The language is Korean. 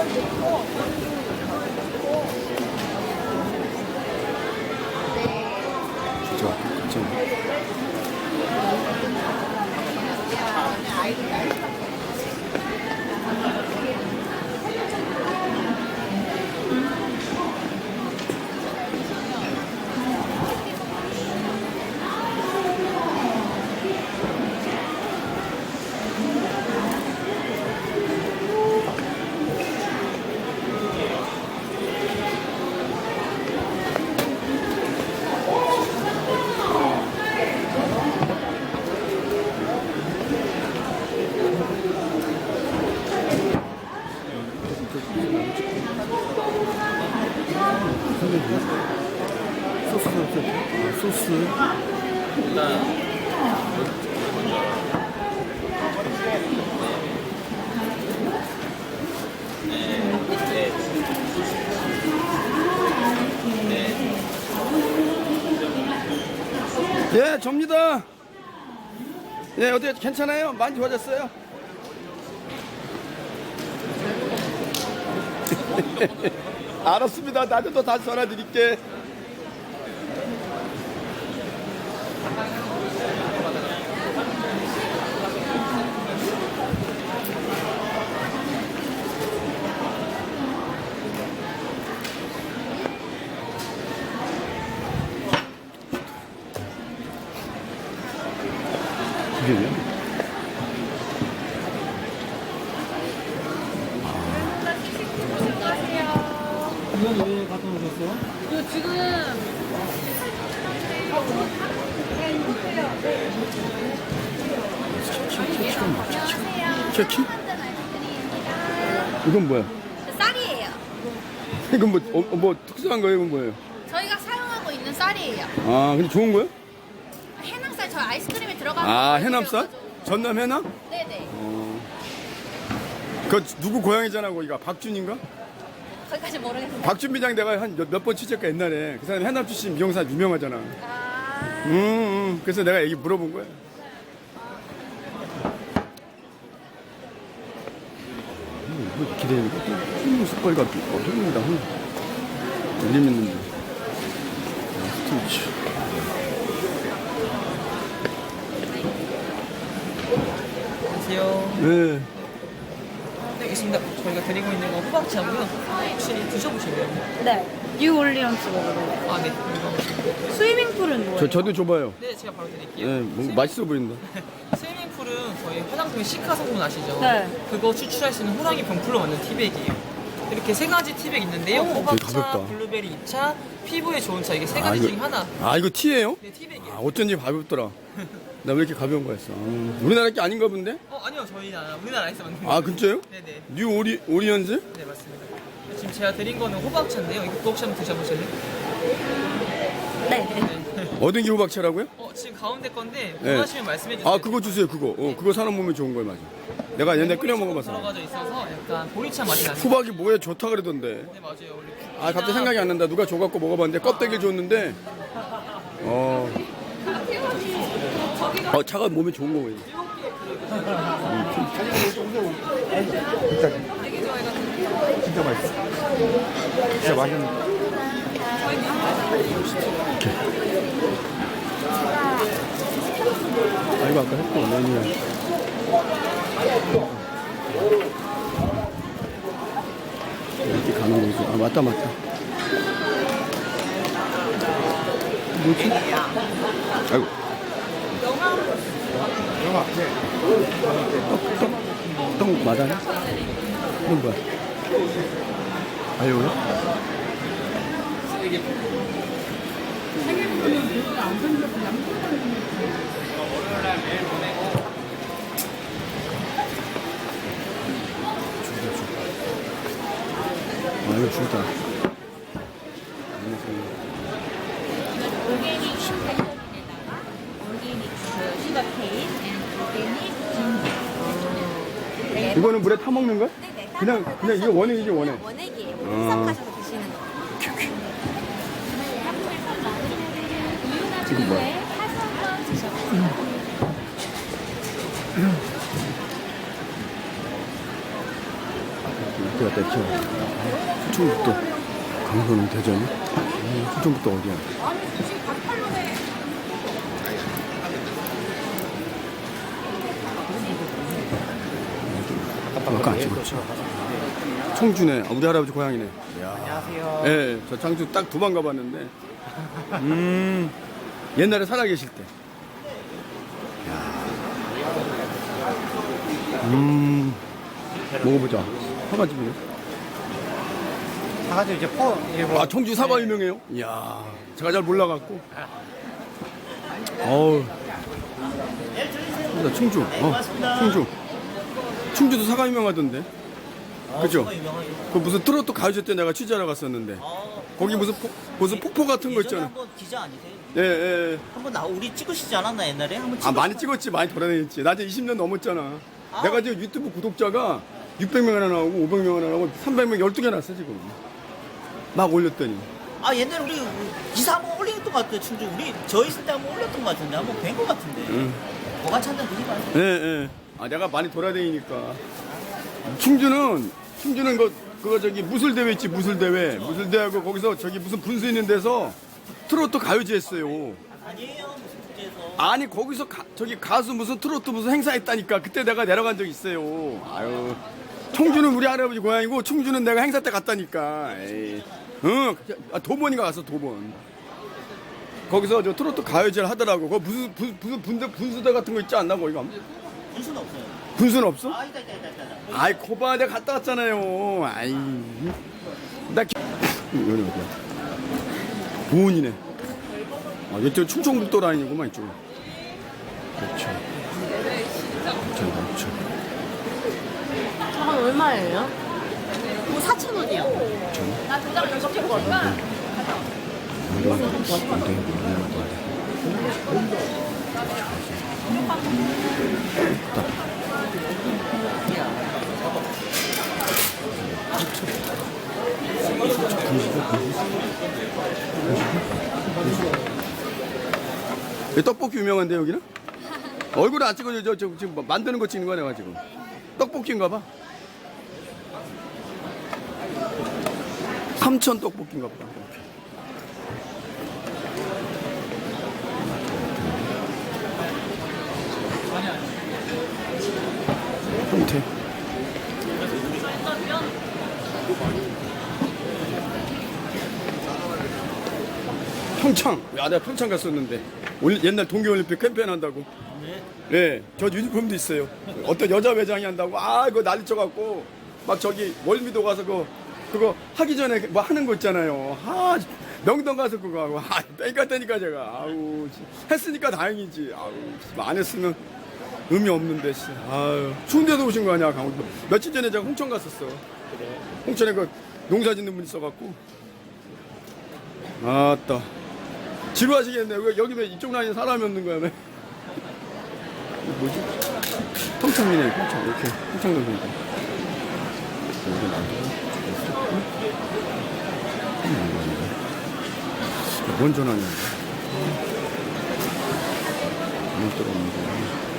진짜 진짜. 소스 소스 아, 소스. 예, 접니다. 예, 어떻게 괜찮아요? 많이 좋아졌어요? 알았습니다. 나도 또 다시 전화 드릴게. 이게 왜? 이건 왜 갖다 놓으셨어요? 이거 지금 케키? 이건 뭐야? 쌀이에요. 이건 뭐, 어, 어, 뭐 특수한 거예요? 이건 뭐예요? 저희가 사용하고 있는 쌀이에요. 아, 근데 좋은 거예요? 해남쌀 저 아이스크림에 들어가는 아, 거 해남쌀? 전남 해남? 네네. 어. 그 누구 고향이잖아, 거기가 박준인가? 거기까지 모르겠는데. 박준 비장 내가 한 몇 번 취재했까 옛날에 그 사람이 해남 출신 미용사 유명하잖아. 음, 아, 음. 그래서 내가 얘기 물어본 거야. 음, 뭐 기대니까 또흰 색깔 같고 어, 흰입니다. 흰. 이름 있는데. 아, 스티치. 안녕하세요. 네. 저희가 드리고 있는 건 호박차고요. 혹시 드셔보실래요? 네. 뉴 올리언스 먹어요. 아, 네. 이거. 스위밍풀은 뭐예요? 저 저도 줘봐요. 네, 제가 바로 드릴게요. 네, 뭔가 맛있어 보인다. 스위밍풀은 저희 화장품 시카 성분 아시죠? 네. 그거 추출할 수 있는 호랑이 병풀로 만든 티백이에요. 이렇게 세 가지 티백 있는데요. 되게 호박차, 가볍다. 블루베리 입차, 피부에 좋은 차 이게 세 아, 가지 이거- 중에 하나. 아 이거 티예요? 네, 티백이에요. 아 어쩐지 가볍더라. 나 왜 이렇게 가벼운 거였어? 아, 우리나라 게 아닌가 본데? 어, 아니요. 저희 나라 우리나라 에서 만든 아 거예요. 근처요? 네네. 뉴 오리 오리언즈? 네, 맞습니다. 지금 제가 드린 거는 호박차인데요. 이거 혹시 한번 드셔보실래요? 네. 어떤 게 호박차라고요? 어, 지금 가운데 건데 네. 원하시면 말씀해 주세요. 아 그거 주세요 그거. 어 그거 사람 몸에 좋은 거예요 맞아. 내가 옛날 끓여 먹어봤어. 들어가져 있어서 약간 보리차 맛이 나는. 수박이 뭐에 좋다 그러던데. 네 맞아요. 원래 아 갑자기 생각이 안 난다. 누가 줘갖고 먹어봤는데 껍데기를 줬는데. 어. 어 차가 몸에 좋은 거예요. 진짜 맛있어. 진짜 맛있는. 아 이거 아까 했고 메뉴. 이렇게 가는 거지. 아 맞다 맞다. 뭐지? 아이고. 떡, 떡 맞아요? 이건 뭐야? 아유요? 아 이거 죽다. 올게닉 팩에다가 올게닉 그 슈가 케인, 올게닉 진주. 이거는 물에 타 먹는 거야? 네네. 그냥 그냥 이거 원액이지 원액. 원액이에요. 아. 해석하셔서 드시는 거. 이거 뭐야? 어디 갔다 했죠? 충청북도 강서는 대전이? 음, 충청북도 어디야? 아까 안 찍었지. 청주네. 아, 우리 할아버지 고향이네. 안녕하세요. 예, 저 장주 딱 두 번 가봤는데, 음, 옛날에 살아계실 때. 야. 음, 먹어보자. 사과집이네. 사가지고 이제 포 일본 아, 청주 사과 유명해요? 이야, 제가 잘 몰라갖고. 어우. 나 청주. 어, 청주. 충주도 사과 유명하던데. 그죠? 그 무슨 트로트 가요제 때 내가 취재하러 갔었는데. 거기 무슨 포, 무슨 폭포 같은 거 예전에 있잖아. 한번 기자 아니세요? 예, 예. 한번 나 우리 찍으시지 않았나 옛날에? 한번 아, 찍으 많이 찍었지. 많이 돌아다녔지. 나 이제 20년 넘었잖아. 아. 내가 지금 유튜브 구독자가 600명 하나 나오고 500명 하나 나오고 300명 12개 났어, 지금. 막 올렸더니. 아 옛날에 우리 기사 한번 올렸던 것 같아요 충주 우리 저 있을 때 한번 올렸던 것 같은데 한번 뵌것 같은데 응. 뭐가 찬다 드지 마세요 예, 예. 아, 내가 많이 돌아다니니까. 충주는, 충주는 그, 그거 저기 무술 대회 있지, 무술 대회. 무술 대회하고 거기서 저기 무슨 분수 있는 데서 트로트 가요제 했어요. 아니, 거기서 가- 저기 가수 무슨 트로트 무슨 행사 했다니까. 그때 내가 내려간 적 있어요. 아유. 청주는 우리 할아버지 고향이고, 충주는 내가 행사 때 갔다니까. 에이. 응, 아, 도번인가 갔어, 도번. 거기서 저 트로트 가요제를 하더라고. 그 무슨, 분- 무슨 분대, 분수대 같은 거 있지 않나, 거기가? 분수는 없어요 분수는 없어? 아 있다 있다 있다 있다 아이 코바 내가 갔다 왔잖아요. 아이 나 기... 여기 어디야? 보은이네. 아 이쪽 충청북도 라인이구만 이쪽. 그렇죠. 저기 그렇죠. 저건 얼마예요? 4,000원이요. 나 도장을 이렇게 거니까. 떡볶이 유명한데 여기는? 얼굴 안 찍어줘 저, 저 지금 뭐 만드는 거 찍는 거야 내가 지금. 떡볶이인가 봐. 삼천 떡볶이인가 보다. 형태. 평창. 야, 내가 평창 갔었는데. 올- 옛날 동계올림픽 캠페인 한다고. 네. 저 유니폼도 있어요. 어떤 여자 회장이 한다고. 아, 이거 난리 쳐갖고. 막 저기 월미도 가서 그, 그거 하기 전에 뭐 하는 거 있잖아요. 아, 명동 가서 그거 하고. 아, 뺑 갔다니까 제가. 아우, 씨. 했으니까 다행이지. 아우, 씨. 안 했으면 의미 없는데, 씨. 아유. 추운 데서 오신 거 아니야, 강원도. 며칠 전에 제가 홍천 갔었어. 홍천에 그 농사 짓는 분 있어갖고. 아따. 지루하시겠네. 왜 여기 왜 이쪽 라인에 사람이 없는 거야, 왜? 뭐지? 평창이네, 평창. 이렇게. 여기 나도. 뭔 전화냐. 잘못 들어오는 거.